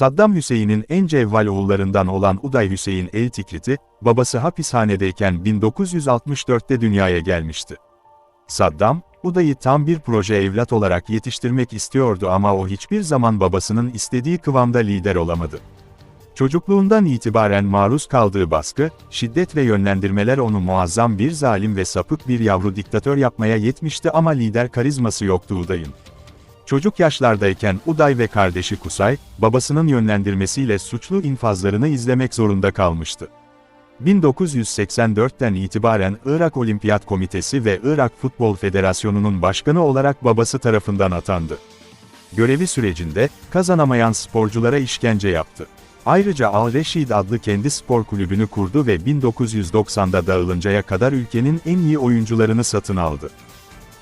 Saddam Hüseyin'in en cevval oğullarından olan Uday Hüseyin El Tikrit'i, babası hapishanedeyken 1964'te dünyaya gelmişti. Saddam, Uday'ı tam bir proje evlat olarak yetiştirmek istiyordu ama o hiçbir zaman babasının istediği kıvamda lider olamadı. Çocukluğundan itibaren maruz kaldığı baskı, şiddet ve yönlendirmeler onu muazzam bir zalim ve sapık bir yavru diktatör yapmaya yetmişti ama lider karizması yoktu Uday'ın. Çocuk yaşlardayken Uday ve kardeşi Kusay, babasının yönlendirmesiyle suçlu infazlarını izlemek zorunda kalmıştı. 1984'ten itibaren Irak Olimpiyat Komitesi ve Irak Futbol Federasyonu'nun başkanı olarak babası tarafından atandı. Görevi sürecinde, kazanamayan sporculara işkence yaptı. Ayrıca Al-Reşid adlı kendi spor kulübünü kurdu ve 1990'da dağılıncaya kadar ülkenin en iyi oyuncularını satın aldı.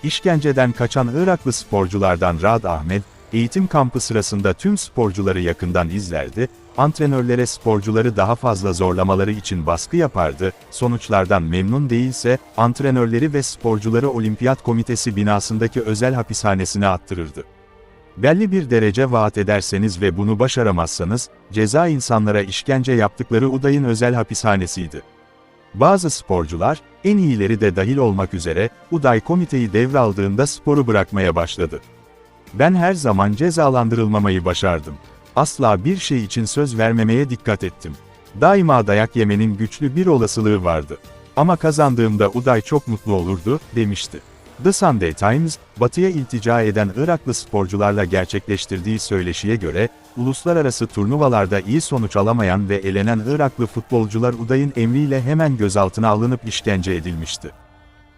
İşkenceden kaçan Iraklı sporculardan Rad Ahmet, eğitim kampı sırasında tüm sporcuları yakından izlerdi, antrenörlere sporcuları daha fazla zorlamaları için baskı yapardı, sonuçlardan memnun değilse, antrenörleri ve sporcuları Olimpiyat Komitesi binasındaki özel hapishanesine attırırdı. Belli bir derece vaat ederseniz ve bunu başaramazsanız, ceza insanlara işkence yaptıkları Uday'ın özel hapishanesiydi. Bazı sporcular, en iyileri de dahil olmak üzere, Uday komiteyi devraldığında sporu bırakmaya başladı. Ben her zaman cezalandırılmamayı başardım. Asla bir şey için söz vermemeye dikkat ettim. Daima dayak yemenin güçlü bir olasılığı vardı. Ama kazandığımda Uday çok mutlu olurdu, demişti. The Sunday Times, Batı'ya iltica eden Iraklı sporcularla gerçekleştirdiği söyleşiye göre, uluslararası turnuvalarda iyi sonuç alamayan ve elenen Iraklı futbolcular Uday'ın emriyle hemen gözaltına alınıp işkence edilmişti.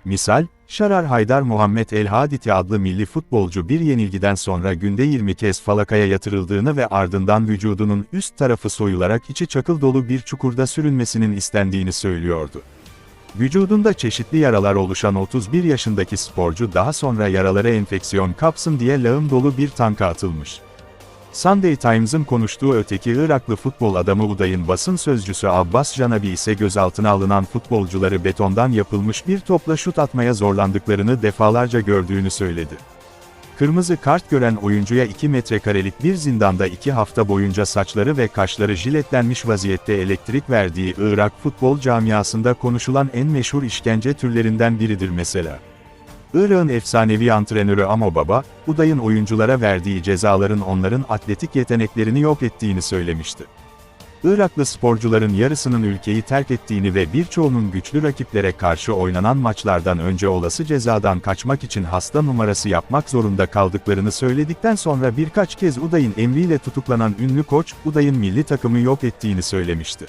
Misal, Şarar Haydar Muhammed El Haditi adlı milli futbolcu bir yenilgiden sonra günde 20 kez falakaya yatırıldığını ve ardından vücudunun üst tarafı soyularak içi çakıl dolu bir çukurda sürünmesinin istendiğini söylüyordu. Vücudunda çeşitli yaralar oluşan 31 yaşındaki sporcu daha sonra yaralara enfeksiyon kapsın diye lağım dolu bir tanka atılmış. Sunday Times'ın konuştuğu öteki Iraklı futbol adamı Uday'ın basın sözcüsü Abbas Janabi ise gözaltına alınan futbolcuları betondan yapılmış bir topla şut atmaya zorlandıklarını defalarca gördüğünü söyledi. Kırmızı kart gören oyuncuya 2 metrekarelik bir zindanda 2 hafta boyunca saçları ve kaşları jiletlenmiş vaziyette elektrik verdiği Irak futbol camiasında konuşulan en meşhur işkence türlerinden biridir mesela. Irak'ın efsanevi antrenörü Amo Baba, Uday'ın oyunculara verdiği cezaların onların atletik yeteneklerini yok ettiğini söylemişti. Iraklı sporcuların yarısının ülkeyi terk ettiğini ve birçoğunun güçlü rakiplere karşı oynanan maçlardan önce olası cezadan kaçmak için hasta numarası yapmak zorunda kaldıklarını söyledikten sonra birkaç kez Uday'ın emriyle tutuklanan ünlü koç, Uday'ın milli takımı yok ettiğini söylemişti.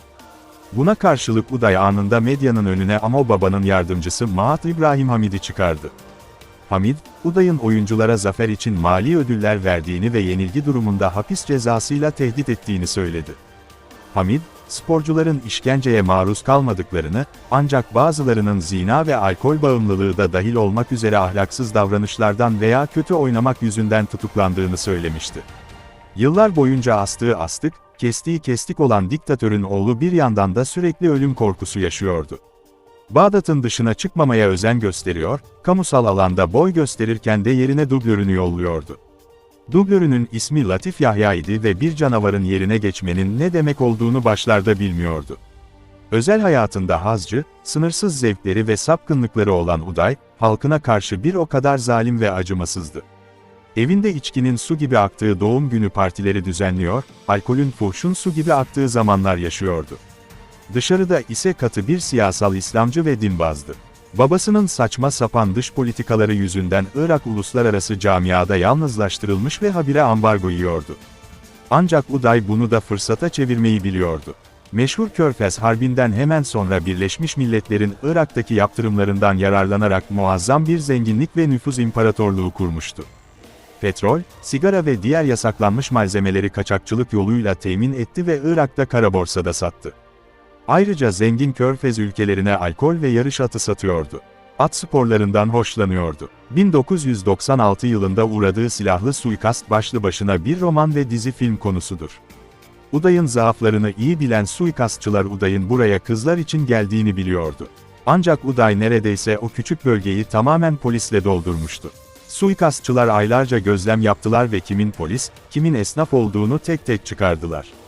Buna karşılık Uday anında medyanın önüne Amo Baba'nın yardımcısı Mahat İbrahim Hamid'i çıkardı. Hamid, Uday'ın oyunculara zafer için mali ödüller verdiğini ve yenilgi durumunda hapis cezasıyla tehdit ettiğini söyledi. Hamid, sporcuların işkenceye maruz kalmadıklarını, ancak bazılarının zina ve alkol bağımlılığı da dahil olmak üzere ahlaksız davranışlardan veya kötü oynamak yüzünden tutuklandığını söylemişti. Yıllar boyunca astığı astık, kestiği kestik olan diktatörün oğlu bir yandan da sürekli ölüm korkusu yaşıyordu. Bağdat'ın dışına çıkmamaya özen gösteriyor, kamusal alanda boy gösterirken de yerine dublörünü yolluyordu. Dublörünün ismi Latif Yahya idi ve bir canavarın yerine geçmenin ne demek olduğunu başlarda bilmiyordu. Özel hayatında hazcı, sınırsız zevkleri ve sapkınlıkları olan Uday, halkına karşı bir o kadar zalim ve acımasızdı. Evinde içkinin su gibi aktığı doğum günü partileri düzenliyor, alkolün fuhşun su gibi aktığı zamanlar yaşıyordu. Dışarıda ise katı bir siyasal İslamcı ve dinbazdı. Babasının saçma sapan dış politikaları yüzünden Irak uluslararası camiada yalnızlaştırılmış ve habire ambargo yiyordu. Ancak Uday bunu da fırsata çevirmeyi biliyordu. Meşhur Körfez Harbi'nden hemen sonra Birleşmiş Milletler'in Irak'taki yaptırımlarından yararlanarak muazzam bir zenginlik ve nüfuz imparatorluğu kurmuştu. Petrol, sigara ve diğer yasaklanmış malzemeleri kaçakçılık yoluyla temin etti ve Irak'ta kara borsada sattı. Ayrıca zengin körfez ülkelerine alkol ve yarış atı satıyordu. At sporlarından hoşlanıyordu. 1996 yılında uğradığı silahlı suikast başlı başına bir roman ve dizi film konusudur. Uday'ın zaaflarını iyi bilen suikastçılar Uday'ın buraya kızlar için geldiğini biliyordu. Ancak Uday neredeyse o küçük bölgeyi tamamen polisle doldurmuştu. Suikastçılar aylarca gözlem yaptılar ve kimin polis, kimin esnaf olduğunu tek tek çıkardılar.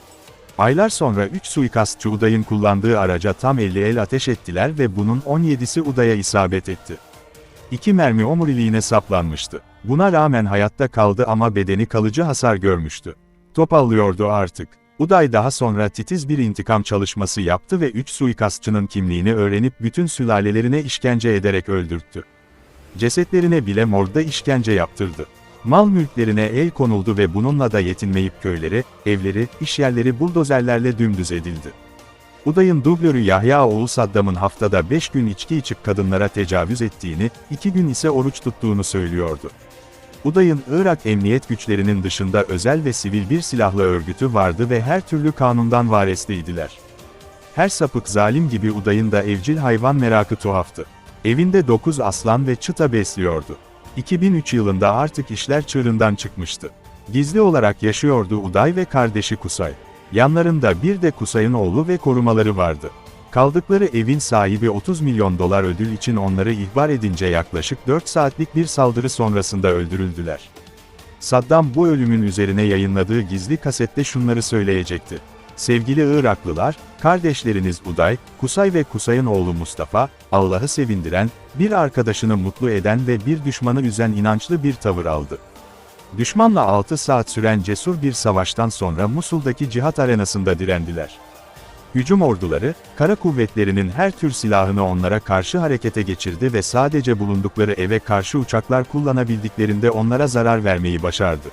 Aylar sonra 3 suikastçı Uday'ın kullandığı araca tam 50 el ateş ettiler ve bunun 17'si Uday'a isabet etti. İki mermi omuriliğine saplanmıştı. Buna rağmen hayatta kaldı ama bedeni kalıcı hasar görmüştü. Topallıyordu artık. Uday daha sonra titiz bir intikam çalışması yaptı ve 3 suikastçının kimliğini öğrenip bütün sülalelerine işkence ederek öldürttü. Cesetlerine bile morgda işkence yaptırdı. Mal mülklerine el konuldu ve bununla da yetinmeyip köyleri, evleri, işyerleri buldozerlerle dümdüz edildi. Uday'ın dublörü Yahya oğlu Saddam'ın haftada 5 gün içki içip kadınlara tecavüz ettiğini, 2 gün ise oruç tuttuğunu söylüyordu. Uday'ın Irak emniyet güçlerinin dışında özel ve sivil bir silahlı örgütü vardı ve her türlü kanundan varesliydiler. Her sapık zalim gibi Uday'ın da evcil hayvan merakı tuhaftı. Evinde 9 aslan ve çıta besliyordu. 2003 yılında artık işler çığırından çıkmıştı. Gizli olarak yaşıyordu Uday ve kardeşi Kusay. Yanlarında bir de Kusay'ın oğlu ve korumaları vardı. Kaldıkları evin sahibi 30 milyon dolar ödül için onları ihbar edince yaklaşık 4 saatlik bir saldırı sonrasında öldürüldüler. Saddam bu ölümün üzerine yayınladığı gizli kasette şunları söyleyecekti. Sevgili Iraklılar, kardeşleriniz Uday, Kusay ve Kusay'ın oğlu Mustafa, Allah'ı sevindiren, bir arkadaşını mutlu eden ve bir düşmanı üzen inançlı bir tavır aldı. Düşmanla 6 saat süren cesur bir savaştan sonra Musul'daki cihat arenasında direndiler. Hücum orduları, kara kuvvetlerinin her tür silahını onlara karşı harekete geçirdi ve sadece bulundukları eve karşı uçaklar kullanabildiklerinde onlara zarar vermeyi başardı.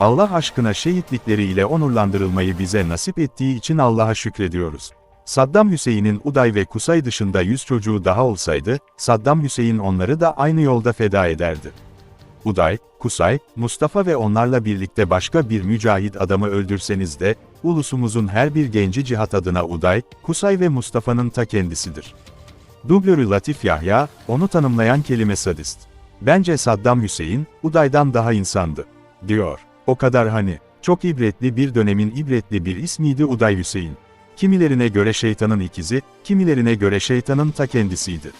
Allah aşkına şehitlikleriyle onurlandırılmayı bize nasip ettiği için Allah'a şükrediyoruz. Saddam Hüseyin'in Uday ve Kusay dışında 100 çocuğu daha olsaydı, Saddam Hüseyin onları da aynı yolda feda ederdi. Uday, Kusay, Mustafa ve onlarla birlikte başka bir mücahit adamı öldürseniz de, ulusumuzun her bir genci cihat adına Uday, Kusay ve Mustafa'nın ta kendisidir. Dublörü Latif Yahya, onu tanımlayan kelime sadist. Bence Saddam Hüseyin, Uday'dan daha insandı. Diyor. O kadar hani. Çok ibretli bir dönemin ibretli bir ismiydi Uday Hüseyin. Kimilerine göre şeytanın ikizi, kimilerine göre şeytanın ta kendisiydi.